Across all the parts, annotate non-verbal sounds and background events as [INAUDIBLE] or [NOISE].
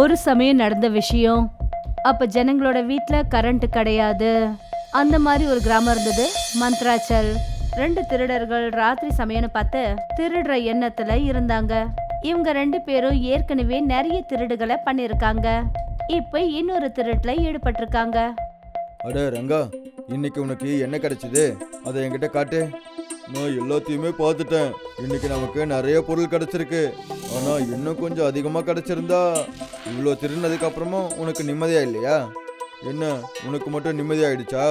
ஒரு சமயம் நடந்த விஷயம். அப்ப ஜனங்களோட வீட்ல கரண்ட் கிடையாது. அந்த மாதிரி ஒரு கிராமம் இருந்தது மந்த்ராச்சல். ரெண்டு திருடர்கள் ராத்திரி சமயம்னு பார்த்து திருடுற எண்ணத்துல இருந்தாங்க. இவங்க ரெண்டு பேரும் ஏற்கனவே நிறைய திருடுகளை பண்ணிருக்காங்க இப்ப இன்னொரு திருட்டுல ஈடுபட்டிருக்காங்க. அட ரங்கா இன்னைக்கு உனக்கு என்ன கிடைச்சது? அதை என்கிட்ட காட்டு. நான் எல்லாத்தையுமே பார்த்துட்டேன். இன்னைக்கு நமக்கு நிறைய பொருள் கிடைச்சிருக்கு. ஆனா இன்னும் கொஞ்சம் அதிகமாக கிடைச்சிருந்தா இவ்வளோ திருநதுக்கு அப்புறமும் உனக்கு நிம்மதியா இல்லையா? என்ன உனக்கு மட்டும் நிம்மதியாயிடுச்சா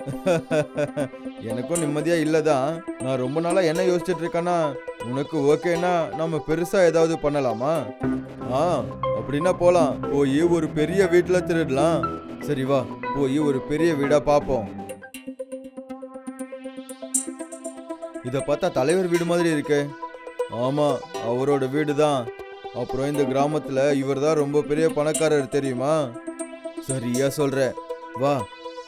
[LAUGHS] எனக்கும் நிம்மதியா இல்லதான் நான் ரொம்ப நாளா என்ன யோசிச்சுட்டு இருக்கேன்னா உனக்கு ஓகேனா நம்ம பெருசா ஏதாவது பண்ணலாமா? ஆ அப்படின்னா போலாம். போய் ஒரு பெரிய வீட்டில் திருடலாம். சரி வா. போய் ஒரு பெரிய வீடா பார்ப்போம் இதை பார்த்தா தலைவர் வீடு மாதிரி இருக்கு. ஆமா அவரோட வீடு தான் அப்புறம் இந்த கிராமத்துல இவர் தான் ரொம்ப பெரிய பணக்காரர் தெரியுமா? சரியா சொல்ற. வா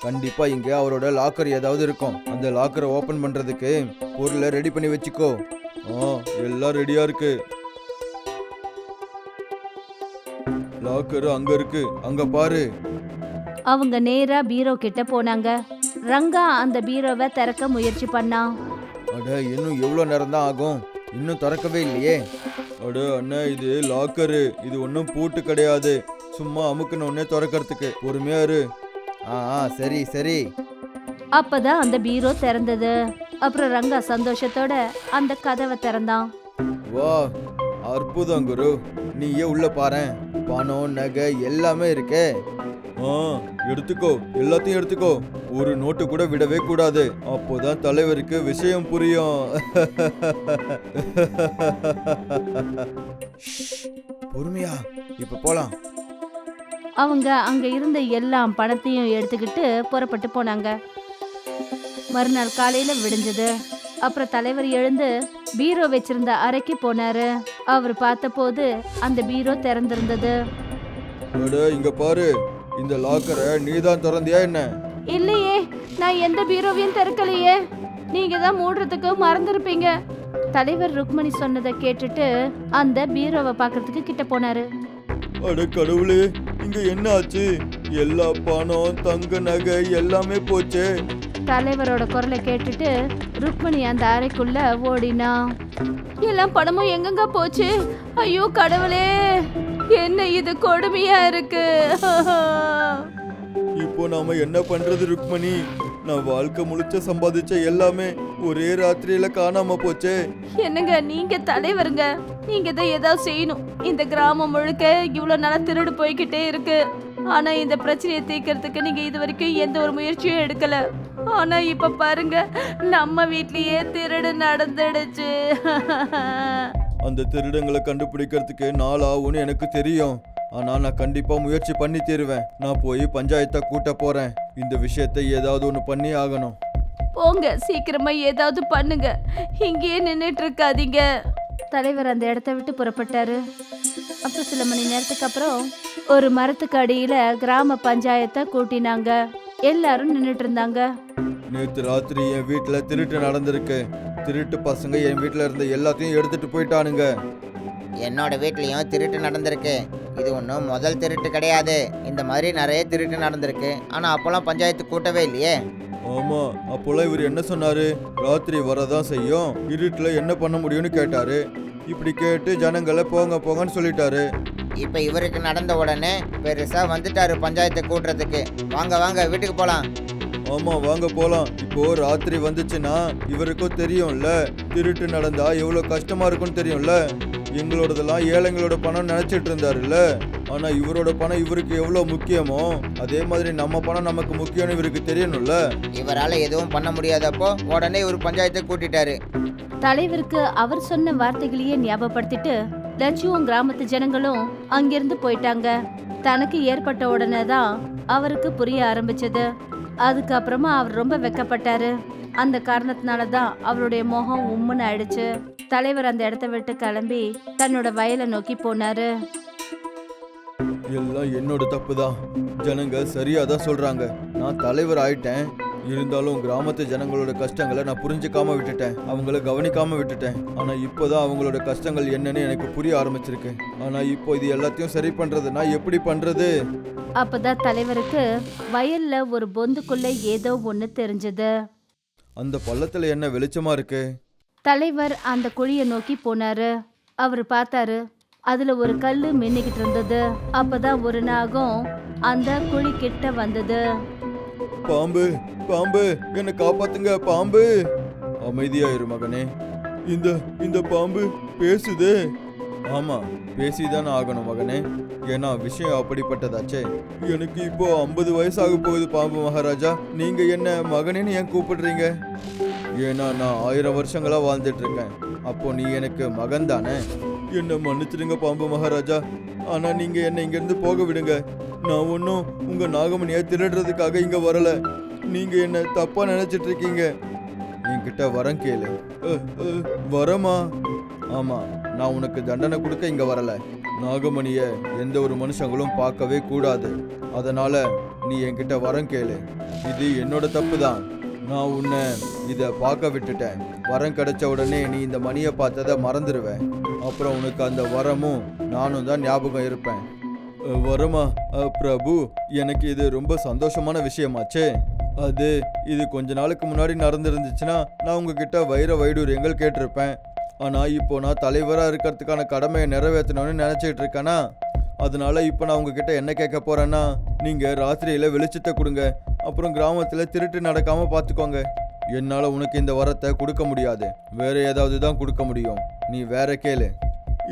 கண்டிப்பா இங்க அவரோட லாக்கர் ஏதாவது இருக்கும். அந்த லாக்கரை ஓபன் பண்றதுக்கு பொருளை ரெடி பண்ணி வச்சுக்கோ. ஆ எல்லாம் ரெடியா இருக்கு. லாக்கர் அங்க இருக்கு. அங்க பாரு. அவங்க நேரா பீரோ கிட்ட போனாங்க. ரங்கா அந்த பீரோவை திறக்க முயற்சி பண்ணான் அட இன்னும் எவ்வளோ நேரம் தான் ஆகும்? இன்னும் திறக்கவே இல்லையே. அட அண்ணா இது லாக்கரு இது ஒன்றும் பூட்டு கிடையாது. சும்மா அமுக்குன உடனே திறக்கறதுக்கு. பொறுமையா இரு. ஆ ஆ சரி சரி. அப்பதான் அந்த பீரோ திறந்தது. அப்புறம் ரங்கா சந்தோஷத்தோட அந்த கதவை திறந்தான். வா அற்புதம் குரு. நீயே உள்ள பாரேன். பணம் நகை எல்லாமே இருக்கே. ஆ எடுத்துக்கோ எல்லாத்தையும் எடுத்துக்கோ. ஒரு நோட்டு கூட விடவே கூடாது. அப்போதான் தலைவருக்கு விஷயம் புரியும். [LAUGHS] பொறுமையா இப்ப போலாம். அவங்க அங்க இருந்த எல்லா பணத்தையும் எடுத்துக்கிட்டு புறப்பட்டு போனாங்க. மறுநாள் காலையில விடிஞ்சது. அப்புறம் தலைவர் எழுந்து பீரோ வச்சிருந்த அறைக்கு போனாரு. அவர் பார்த்தபோது அந்த பீரோ திறந்திருந்தது. இங்க பாரு. இந்த லாக்கரை நீதான் திறந்தியா என்ன? இல்லையே நான் எந்த பீரோவையும் திறக்கலையே. நீங்க தான் மூடுறதுக்கு மறந்துருப்பீங்க. தலைவர் ருக்மணி சொன்னதை கேட்டுட்டு அந்த பீரோவை பார்க்கறதுக்கு கிட்ட போனாரு. அட கடவுளே இங்க என்ன ஆச்சு எல்லா பணம் தங்க நகை எல்லாமே போச்சே. தலைவரோட குரலை கேட்டுட்டு ருக்மணி அந்த அறைக்குள்ள ஓடினா எல்லாம் பணமும் எங்கெங்க போச்சு? ஐயோ கடவுளே என்ன இது கொடுமையா இருக்கு? [LAUGHS] நாம என்ன பண்றது ருக்மணி? நான் வாழ்க்கை முழுச்ச சம்பாதிச்ச எல்லாமே ஒரே ராத்திரியில காணாம போச்சே. என்னங்க நீங்க தலைவருங்க. நீங்க தான் ஏதாவது செய்யணும். இந்த கிராமம் முழுக்க இவ்வளவு நாளா திருடு போய்கிட்டே இருக்கு. ஆனா இந்த பிரச்சனையை தீர்க்கறதுக்கு நீங்க இது வரைக்கும் எந்த ஒரு முயற்சியும் எடுக்கல. ஆனா இப்ப பாருங்க நம்ம வீட்லயே திருடு நடந்துடுச்சு. அந்த திருடங்களை கண்டுபிடிக்கிறதுக்கு நாள் ஆகும்னு எனக்கு தெரியும். ஆனா நான் கண்டிப்பா முயற்சி பண்ணி தீருவேன். நான் போய் பஞ்சாயத்தை கூட்ட போறேன். இந்த விஷயத்தை ஏதாவது ஒன்று பண்ணி ஆகணும். போங்க சீக்கிரமா ஏதாவது பண்ணுங்க. இங்கேயே நின்னுட்டு இருக்காதீங்க. தலைவர் அந்த இடத்த விட்டு புறப்பட்டாரு. அப்புறம் சில மணி நேரத்துக்கு அப்புறம் ஒரு மரத்துக்கு அடியில கிராம பஞ்சாயத்தை கூட்டினாங்க. எல்லாரும் நின்னுட்டு இருந்தாங்க. நேத்து ராத்திரி என் வீட்டுல திருட்டு நடந்திருக்கு. திருட்டு பசங்க என் வீட்டுல இருந்த எல்லாத்தையும் எடுத்துட்டு போயிட்டானுங்க. என்னோட வீட்லேயும் திருட்டு நடந்திருக்கு. இது ஒன்றும் முதல் திருட்டு கிடையாது. இந்த மாதிரி நிறைய திருட்டு நடந்திருக்கு. ஆனால் அப்போல்லாம் பஞ்சாயத்து கூட்டவே இல்லையே. ஆமா அப்போல்லாம் இவர் என்ன சொன்னாரு? ராத்திரி வரதான் செய்யும். இருட்டுல என்ன பண்ண முடியும்னு கேட்டாரு. இப்படி கேட்டு ஜனங்களை போங்க போங்கன்னு சொல்லிட்டாரு. இப்போ இவருக்கு நடந்த உடனே பெருசாக வந்துட்டாரு பஞ்சாயத்தை கூட்டுறதுக்கு. வாங்க வாங்க வீட்டுக்கு போகலாம் ஆமா வாங்க போலாம். இப்போ ராத்திரி வந்துச்சுன்னா இவருக்கும் தெரியும்ல. திருட்டு நடந்தா எவ்வளவு கஷ்டமா இருக்கும்னு தெரியும்ல. எங்களோடதெல்லாம் ஏழைங்களோட பணம் நினைச்சிட்டு இருந்தாருல்ல. ஆனா இவரோட பணம் இவருக்கு எவ்வளவு முக்கியமோ அதே மாதிரி நம்ம பணம் நமக்கு முக்கியம்னு இவருக்கு தெரியணும்ல. இவரால் எதுவும் பண்ண முடியாதப்போ உடனே இவர் பஞ்சாயத்தை கூட்டிட்டாரு. தலைவருக்கு அவர் சொன்ன வார்த்தைகளையே ஞாபகப்படுத்திட்டு லட்சுவும் கிராமத்து ஜனங்களும் அங்கிருந்து போயிட்டாங்க. தனக்கு ஏற்பட்ட உடனே தான் அவருக்கு புரிய ஆரம்பிச்சது. அதுக்கப்புறமா அவர் ரொம்ப வெக்கப்பட்டாரு. அந்த காரணத்தினால தான் அவருடைய முகம் உம்முன்னு ஆயிடுச்சு தலைவர் அந்த இடத்த விட்டு கிளம்பி தன்னோட வயலை நோக்கி போனாரு. எல்லாம் என்னோட தப்பு தான் ஜனங்க சரியா தான் சொல்றாங்க. நான் தலைவர் ஆயிட்டேன். இருந்தாலும் கிராமத்து ஜனங்களோட கஷ்டங்களை நான் புரிஞ்சுக்காம விட்டுட்டேன். அவங்கள கவனிக்காம விட்டுட்டேன். ஆனா இப்போதான் அவங்களோட கஷ்டங்கள் என்னன்னு எனக்கு புரிய ஆரம்பிச்சிருக்கு. ஆனா இப்போ இது எல்லாத்தையும் சரி பண்றதுன்னா எப்படி பண்றது? அப்பதான் தலைவருக்கு வயல்ல ஒரு பொந்துக்குள்ள ஏதோ ஒண்ணு தெரிஞ்சது. அந்த பள்ளத்துல என்ன வெளிச்சமா இருக்கு? தலைவர் அந்த குழியை நோக்கி போனாரு. அவர் பார்த்தாரு அதுல ஒரு கல்லு மின்னிக்கிட்டு இருந்தது. அப்பதான் ஒரு நாகம் அந்த குழி கிட்ட வந்தது. பாம்பு பாம்பு என்னை காப்பாத்துங்க பாம்பு. அமைதியாயிரு மகனே. இந்த இந்த பாம்பு பேசுதே. ஆமா பேசிதானே ஆகணும் மகனே. ஏன்னா விஷயம் அப்படிப்பட்டதாச்சே. எனக்கு இப்போ ஐம்பது வயசாக போகுது பாம்பு மகாராஜா. நீங்க என்ன மகனேன்னு ஏன் கூப்பிடுறீங்க? ஏன்னா நான் ஆயிரம் வருஷங்களா வாழ்ந்துட்டு இருக்கேன் அப்போ நீ எனக்கு மகன் தானே? என்ன மன்னிச்சிடுங்க பாம்பு மகாராஜா. ஆனா நீங்க என்ன இங்கிருந்து போக விடுங்க. நான் ஒன்றும் உங்க நாகமணியை திருடுறதுக்காக இங்க வரல. நீங்க என்ன தப்பா நினைச்சிட்டு இருக்கீங்க என்கிட்ட வரம் கேளு. வரமா? ஆமா நான் உனக்கு தண்டனை கொடுக்க இங்க வரல. நாகமணிய எந்த ஒரு மனுஷங்களும் பார்க்கவே கூடாது. அதனால நீ என்கிட்ட வரம் கேளு. இது என்னோட தப்பு தான் நான் உன்னை இதை பார்க்க விட்டுட்டேன். வரம் கிடைச்ச உடனே நீ இந்த மணியை பார்த்ததை மறந்துடுவேன் அப்புறம் உனக்கு அந்த வரமும் நானும் தான் ஞாபகம் இருப்பேன். வரமா? பிரபு எனக்கு இது ரொம்ப சந்தோஷமான விஷயமாச்சே. அது இது கொஞ்ச நாளுக்கு முன்னாடி நடந்துருந்துச்சுன்னா நான் உங்ககிட்ட வைர வைடூரியங்கள் கேட்டிருப்பேன். ஆனால் இப்போ நான் தலைவராக இருக்கிறதுக்கான கடமையை நிறைவேற்றணும்னு நினச்சிட்டு இருக்கேனா அதனால இப்போ நான் உங்ககிட்ட என்ன கேட்க போறேன்னா நீங்கள் ராத்திரியில் வெளிச்சத்தை கொடுங்க. அப்புறம் கிராமத்தில் திருட்டு நடக்காமல் பார்த்துக்கோங்க என்னால் உனக்கு இந்த வரத்தை கொடுக்க முடியாது. வேற ஏதாவது தான் கொடுக்க முடியும். நீ வேற கேளு.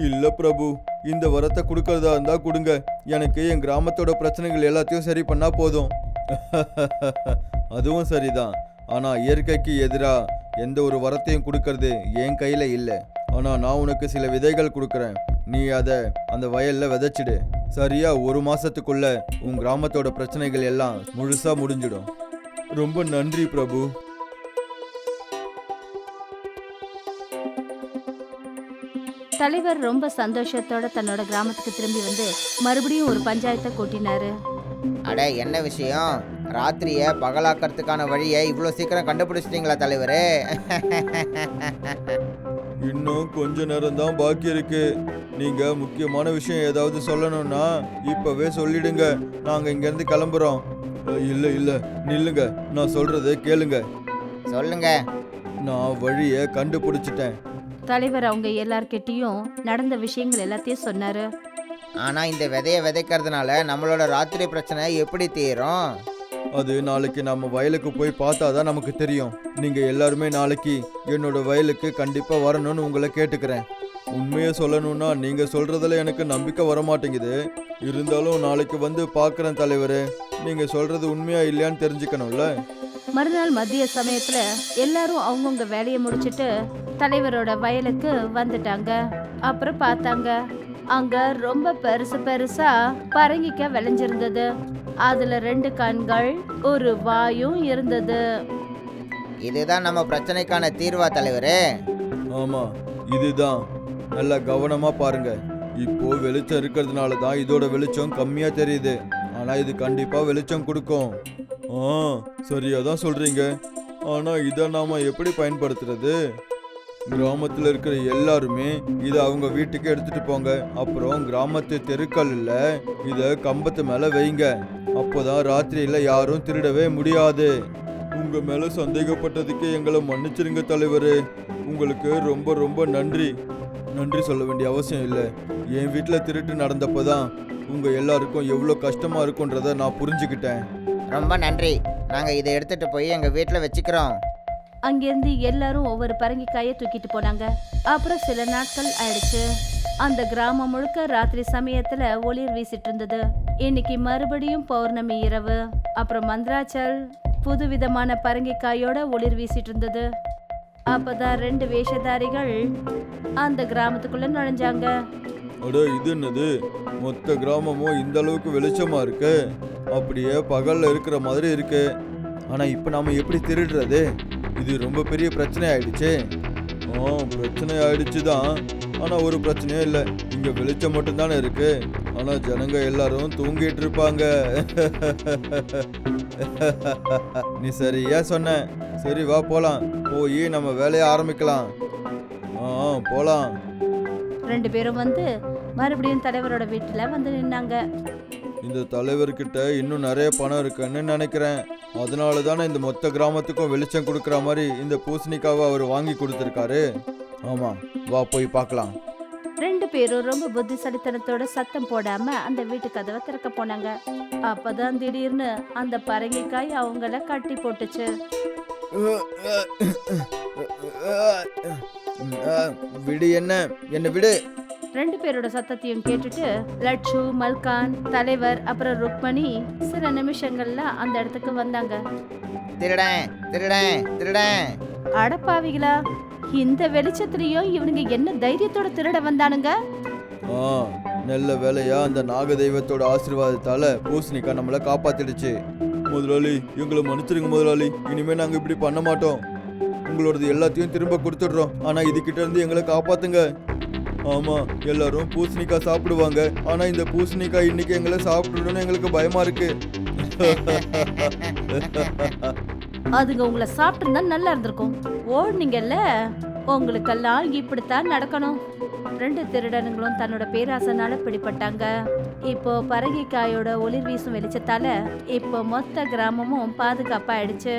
இல்லை பிரபு இந்த வரத்தை கொடுக்கறதா இருந்தால் கொடுங்க. எனக்கு என் கிராமத்தோட பிரச்சனைகள் எல்லாத்தையும் சரி பண்ணால் போதும். [LAUGHS] அதுவும் சரிதான். ஆனால் இயற்கைக்கு எதிராக எந்த ஒரு வரத்தையும் கொடுக்கறது என் கையில இல்ல. ஆனா நான் உனக்கு சில விதைகள் கொடுக்கறேன். நீ அதை அந்த வயல்ல விதைச்சிடு. சரியா ஒரு மாசத்துக்குள்ள உன் கிராமத்தோட பிரச்சனைகள் எல்லாம் முழுசா முடிஞ்சிடும். ரொம்ப நன்றி பிரபு. தலைவர் ரொம்ப சந்தோஷத்தோட தன்னோட கிராமத்துக்கு திரும்பி வந்து மறுபடியும் ஒரு பஞ்சாயத்தை கூட்டினாரு. அட என்ன விஷயம்? ராத்திரியை பகலாக்கிறதுக்கான வழியை இவ்வளோ சீக்கிரம் கண்டுபிடிச்சிட்டீங்களா தலைவரே? இன்னும் கொஞ்ச நேரம் தான் பாக்கி இருக்கு. நீங்க முக்கியமான விஷயம் ஏதாவது சொல்லணும்னா இப்பவே சொல்லிடுங்க. நாங்க இங்க இருந்து கிளம்புறோம் இல்ல இல்ல. நில்லுங்க. நான் சொல்றதை கேளுங்க. சொல்லுங்க. நான் வழியை கண்டுபிடிச்சிட்டேன். தலைவர் அவங்க எல்லார்கிட்டயும் நடந்த விஷயங்கள் எல்லாத்தையும் சொன்னாரு. ஆனா இந்த விதையை விதைக்கிறதுனால நம்மளோட ராத்திரி பிரச்சனை எப்படி தீரும்? அது நாளைக்கு நம்ம வயலுக்கு போய் பார்த்தா தான் நமக்கு தெரியும். நீங்கள் எல்லாருமே நாளைக்கு என்னோட வயலுக்கு கண்டிப்பாக வரணும்னு உங்களை கேட்டுக்கிறேன். உண்மையை சொல்லணும்னா நீங்கள் சொல்கிறதுல எனக்கு நம்பிக்கை வர மாட்டேங்குது இருந்தாலும் நாளைக்கு வந்து பார்க்குறேன் தலைவர். நீங்கள் சொல்கிறது உண்மையா இல்லையான்னு தெரிஞ்சுக்கணும்ல? மறுநாள் மதிய சமயத்துல எல்லாரும் அவங்கவுங்க வேலையை முடிச்சிட்டு தலைவரோட வயலுக்கு வந்துட்டாங்க. அப்புறம் பார்த்தாங்க. அங்க ரொம்ப பெருசு பெருசா பரங்கிக்க விளைஞ்சிருந்தது. அதுல ரெண்டு கண்கள் ஒரு வாயும் இருந்தது. இதுதான் நம்ம பிரச்சனைக்கான தீர்வா தலைவரே. ஆமா இதுதான். நல்லா கவனமா பாருங்க. இப்போ வெளிச்சம் இருக்கிறதுனால தான் இதோட வெளிச்சம் கம்மியா தெரியுது. ஆனா இது கண்டிப்பா வெளிச்சம் கொடுக்கும். ஆ சரியா தான் சொல்றீங்க. ஆனா இதை நாம எப்படி பயன்படுத்துறது? கிராமத்தில் இருக்கிற எல்லாருமே இதை அவங்க வீட்டுக்கு எடுத்துட்டு போங்க. அப்புறம் கிராமத்து தெருக்கல்ல இதை கம்பத்து மேலே வைங்க. அப்போதான் ராத்திரியில் யாரும் திருடவே முடியாது. உங்க மேல சந்தேகப்பட்டதுக்கு எங்களை மன்னிச்சிருங்க தலைவர். உங்களுக்கு ரொம்ப ரொம்ப நன்றி. நன்றி சொல்ல வேண்டிய அவசியம் இல்லை. என் வீட்டில் திருட்டு நடந்தப்பதான் உங்கள் எல்லாருக்கும் எவ்வளோ கஷ்டமாக இருக்குன்றத நான் புரிஞ்சுக்கிட்டேன். ரொம்ப நன்றி. நாங்கள் இதை எடுத்துகிட்டு போய் எங்கள் வீட்டில் வச்சுக்கிறோம். அங்கேருந்து எல்லாரும் ஒவ்வொரு பரங்கிக்காயை தூக்கிட்டு போனாங்க. அப்புறம் சில நாட்கள் ஆயிடுச்சு. அந்த கிராமம் முழுக்க ராத்திரி சமயத்துல ஒளிர் வீசிட்டு இருந்தது. இன்னைக்கு மறுபடியும் பௌர்ணமி இரவு. அப்புறம் மந்திராச்சல் புதுவிதமான பரங்கிக்காயோட ஒளிர் வீசிட்டு இருந்தது. அப்பதான் ரெண்டு வேஷதாரிகள் அந்த கிராமத்துக்குள்ள நுழைஞ்சாங்க. அட இது என்னது? மொத்த கிராமமும் இந்த அளவுக்கு வெளிச்சமா இருக்கு? அப்படியே பகல்ல இருக்கிற மாதிரி இருக்கு. ஆனா இப்ப நாம எப்படி திருடுறது? இது ரொம்ப பெரிய பிரச்சனை ஆயிடுச்சு. ஆ பிரச்சனை ஆயிடுச்சு தான் ஆனால் ஒரு பிரச்சனையும் இல்லை. இங்கே வெளிச்சம் மட்டும்தானே இருக்கு. ஆனால் ஜனங்க எல்லாரும் தூங்கிட்டு இருப்பாங்க. நீ சரியா சொன்ன. சரி வா போலாம். போய் நம்ம வேலையை ஆரம்பிக்கலாம். ஆ போலாம். ரெண்டு பேரும் வந்து மறுபடியும் தலைவரோட வீட்டில் வந்து நின்னாங்க. இந்த தலைவர்கிட்ட இன்னும் நிறைய பணம் இருக்குன்னு நினைக்கிறேன் அதனால தானே இந்த மொத்த கிராமத்துக்கும் வெளிச்சம் கொடுக்குற மாதிரி இந்த பூசணிக்காவை அவர் வாங்கி கொடுத்துருக்காரு ஆமா வா போய் பார்க்கலாம் ரெண்டு பேரும் ரொம்ப புத்திசாலித்தனத்தோட சத்தம் போடாம அந்த வீட்டு கதவை திறக்க போனாங்க அப்பதான் திடீர்னு அந்த பரங்கிக்காய் அவங்கள கட்டி போட்டுச்சு விடு என்ன என்ன விடு ரெண்டு பேரோட சத்தத்தையும் கேட்டுட்டு லட்சு மல்கான் தலைவர் அப்புறம் ருக்மணி சில நிமிஷங்கள்ல அந்த இடத்துக்கு வந்தாங்க. திருடன் திருடன் திருடன். அடப்பாவிகளா இந்த வெளிச்சத்துலயும் இவனுங்க என்ன தைரியத்தோட திருட வந்தானுங்க? ஆ நல்ல வேலையா அந்த நாக தெய்வத்தோட ஆசீர்வாதத்தால பூசணிக்கா நம்மளை காப்பாத்திடுச்சு. முதலாளி எங்களை மன்னிச்சிருங்க முதலாளி. இனிமே நாங்க இப்படி பண்ண மாட்டோம். உங்களோடது எல்லாத்தையும் திரும்ப கொடுத்துடுறோம். ஆனா இதுகிட்ட இருந்து எங்களை காப்பாத்துங்க. ஆமா எல்லாரும் பூசணிக்காய் சாப்பிடுவாங்க. ஆனா இந்த பூசணிக்காய் இன்னைக்கு எங்களை சாப்பிடணும்னு எங்களுக்கு பயமா இருக்கு. [LAUGHS] அதுங்க உங்களை சாப்பிட்டுருந்தா நல்லா இருந்திருக்கும். ஓடுனீங்கல்ல உங்களுக்கெல்லாம் இப்படித்தான் நடக்கணும். ரெண்டு திருடனுங்களும் தன்னோட பேராசனால பிடிப்பட்டாங்க இப்போ பரங்கிக்காயோட ஒளிர் வீசும் வெளிச்சத்தால இப்போ மொத்த கிராமமும் பாதுகாப்பாயிடுச்சு.